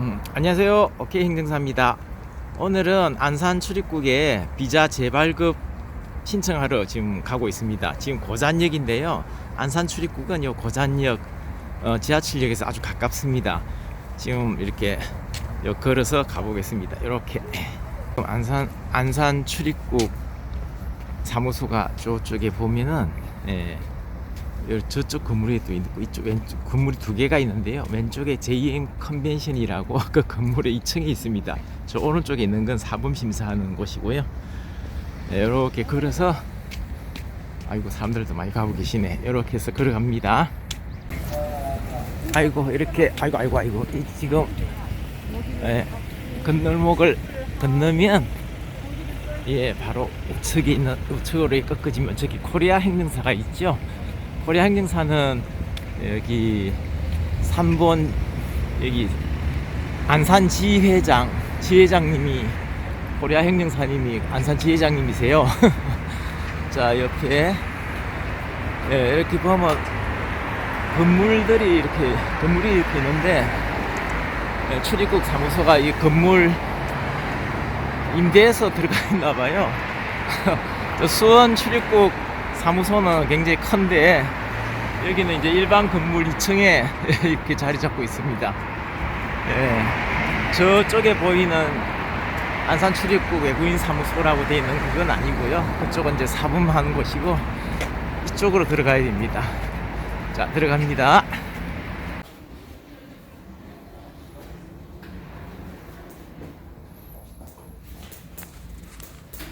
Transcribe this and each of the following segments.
음, 안녕하세요. 오케이 행정사입니다. 오늘은 안산 출입국에 비자 재발급 신청하러 지금 가고 있습니다. 지금 고잔역인데요. 안산 출입국은 요 고잔역 어, 지하철역에서 아주 가깝습니다. 지금 이렇게 요 걸어서 가보겠습니다. 이렇게 안산 안산 출입국 사무소가 저쪽에 보면은 예, 요 저쪽 건물에 또 있고 이쪽 왼쪽 건물이 두 개가 있는데요. 왼쪽에 JM 컨벤션이라고 그 건물의 2층에 있습니다. 저 오른쪽에 있는 건 사범 심사하는 곳이고요. 네, 이렇게 걸어서 아이고 사람들도 많이 가고 계시네. 이렇게 해서 걸어갑니다. 아이고 이렇게 아이고 아이고 아이고 이 지금 예, 건널목을 건너면 예 바로 우측에 있는 우측으로 꺾어지면 저기 코리아 행정사가 있죠. 행정사는 여기 3번 여기 안산 지회장 지회장님이 코리아 행정사님이 안산 지회장님이세요. 자 옆에 예, 이렇게 보면 건물들이 이렇게 건물이 이렇게 있는데 예, 출입국 사무소가 이 건물 임대해서 들어가 있나 봐요. 저 수원 출입국 사무소는 굉장히 큰데 여기는 이제 일반 건물 2층에 이렇게 자리 잡고 있습니다. 예. 저쪽에 보이는 안산 출입국 외국인 사무소라고 되어 있는 그건 아니고요. 그쪽은 이제 사범하는 곳이고 이쪽으로 들어가야 됩니다. 자, 들어갑니다.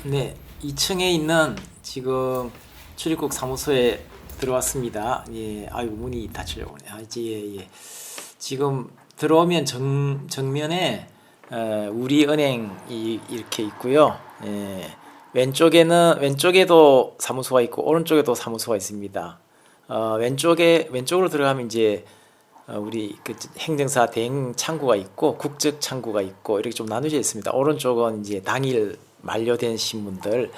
네, 2층에 있는 지금 출입국 사무소에 들어왔습니다. 예, 아유 문이 닫히려고. 아, 예, 예. 지금 들어오면 정 정면에 어, 우리 은행이 이렇게 있고요. 예, 왼쪽에는 왼쪽에도 사무소가 있고 오른쪽에도 사무소가 있습니다. 어, 왼쪽에 왼쪽으로 들어가면 이제 어, 우리 그 행정사 대행 창구가 있고 국적 창구가 있고 이렇게 좀 나눠져 있습니다. 오른쪽은 이제 당일 만료된 신문들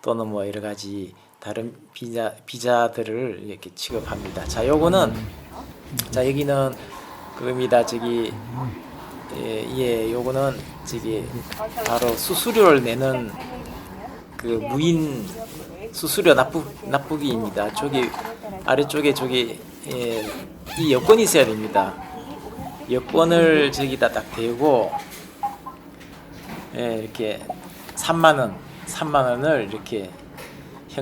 또는 뭐 여러 가지 다른 비자 비자들을 이렇게 취급합니다. 자, 요거는 자 여기는 그겁니다. 저기 예, 예, 요거는 저기 바로 수수료를 내는 그 무인 수수료 납부 납부기입니다. 저기 아래쪽에 저기 예, 이 여권이 있어야 됩니다. 여권을 저기다 딱 대고 예, 이렇게 3만 원, 3만 원을 이렇게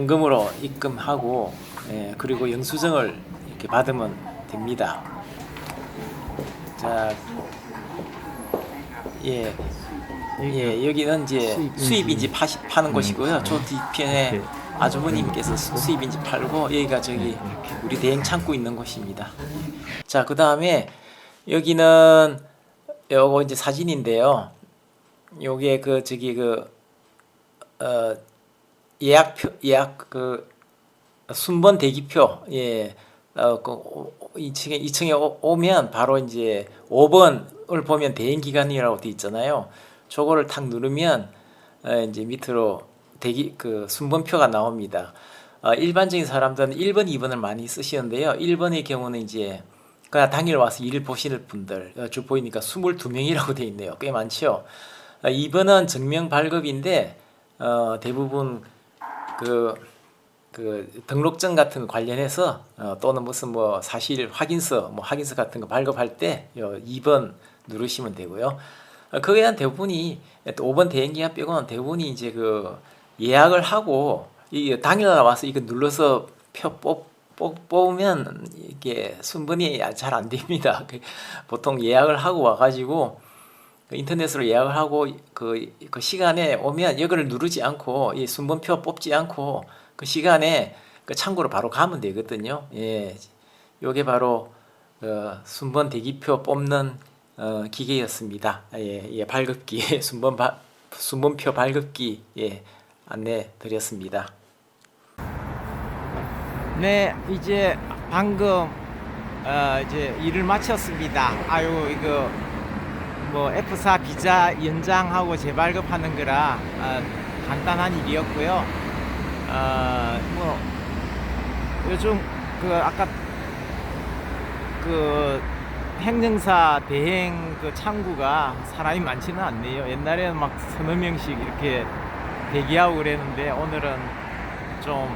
현금으로 입금하고 예, 그리고 영수증을 이렇게 받으면 됩니다. 자, 예, 예, 여기는 이제 수입인지. 파시, 파는 곳이고요. 저 뒤편에 이렇게. 아주버님께서 수- 수입인지 팔고 여기가 저기 우리 대행 창고 있는 곳입니다. 자, 그 다음에 여기는 요거 이제 사진인데요. 요게 그 저기 그 어, 예약표 예약 그 순번 대기표 예. 어, 그 2층에 2층에 오, 면 바로 이제 5번을 보면 대행 기간이라고 돼 있잖아요. 저거를 탁 누르면 어, 이제 밑으로 대기 그 순번표가 나옵니다. 어, 일반적인 사람들은 1번, 2번을 많이 쓰시는데요. 1번의 경우는 이제 그냥 당일 와서 일 보시는 분들 어, 저 보이니까 22명이라고 돼 있네요. 꽤 많죠. 어, 2번은 증명 발급인데 어, 대부분 그, 그 등록증 같은 거 관련해서 어, 또는 무슨 뭐 사실 확인서 뭐 확인서 같은 거 발급할 때요 2번 누르시면 되고요. 어, 거기에 대한 대부분이 또 5번 대행기한 빼고는 대부분이 이제 그 예약을 하고 이 당일날 와서 이거 눌러서 표 뽑, 뽑, 뽑으면 이게 순번이 잘 안 됩니다. 그 보통 예약을 하고 와가지고 그 인터넷으로 예약을 하고 그, 그 시간에 오면 이거를 누르지 않고 이 순번표 뽑지 않고 그 시간에 그 창구로 바로 가면 되거든요. 예, 요게 바로 어, 순번 대기표 뽑는 어, 기계였습니다. 예, 예, 발급기 순번 바, 순번표 발급기 예, 안내 드렸습니다. 네, 이제 방금 어, 이제 일을 마쳤습니다. 아유 이거 뭐 F4 비자 연장하고 재발급하는 거라 어, 간단한 일이었고요. 어, 뭐 요즘 그 아까 그 행정사 대행 그 창구가 사람이 많지는 않네요. 옛날에는 막 서너 명씩 이렇게 대기하고 그랬는데 오늘은 좀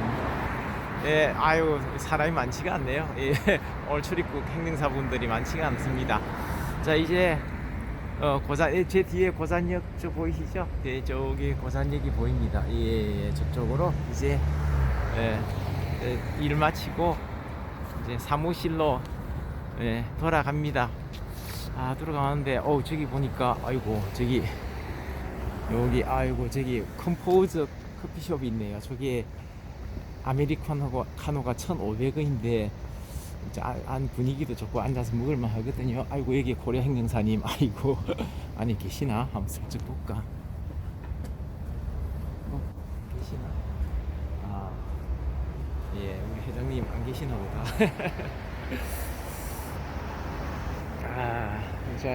예, 아유 사람이 많지가 않네요. 예, 오늘 출입국 행정사분들이 많지가 않습니다. 자 이제 어, 고산 예, 제 뒤에 고산역 저 보이시죠? 네, 저기 고산역이 보입니다. 예, 예, 저쪽으로 이제 예, 예, 일 마치고 이제 사무실로 예, 돌아갑니다. 아 돌아가는데 어 저기 보니까 아이고 저기 여기 아이고 저기 컴포즈 커피숍이 있네요. 저기 아메리카노가 카노가 1,500원인데 안 분위기도 좋고 앉아서 먹을만 하거든요. 아이고 여기 고려 행정사님 아이고 안에 계시나 한번 슬쩍 볼까. 어, 계시나? 아, 예, 우리 회장님 안 계시나 보다. 아, 자,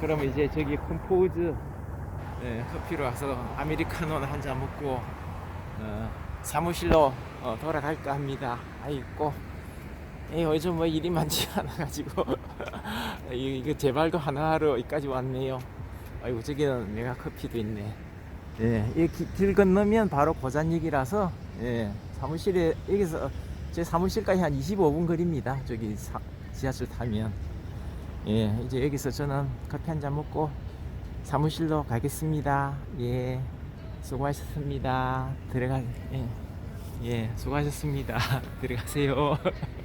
그러면 이제 저기 컴포즈 예, 커피로 와서 아메리카노 한잔 먹고 어, 사무실로 어, 돌아갈까 합니다. 아이고, 예, 요즘 뭐 일이 많지 않아가지고 이- 이거 재발도 하나하러 여기까지 왔네요. 아이고 저기는 메가 커피도 있네. 예, 이길 건너면 바로 고잔역이라서 예, 사무실에 여기서 제 사무실까지 한 25분 거리입니다. 저기 사- 지하철 타면 예, 이제 여기서 저는 커피 한 잔 먹고 사무실로 가겠습니다. 예, 수고하셨습니다. 들어가 예, 예 수고하셨습니다. 들어가세요.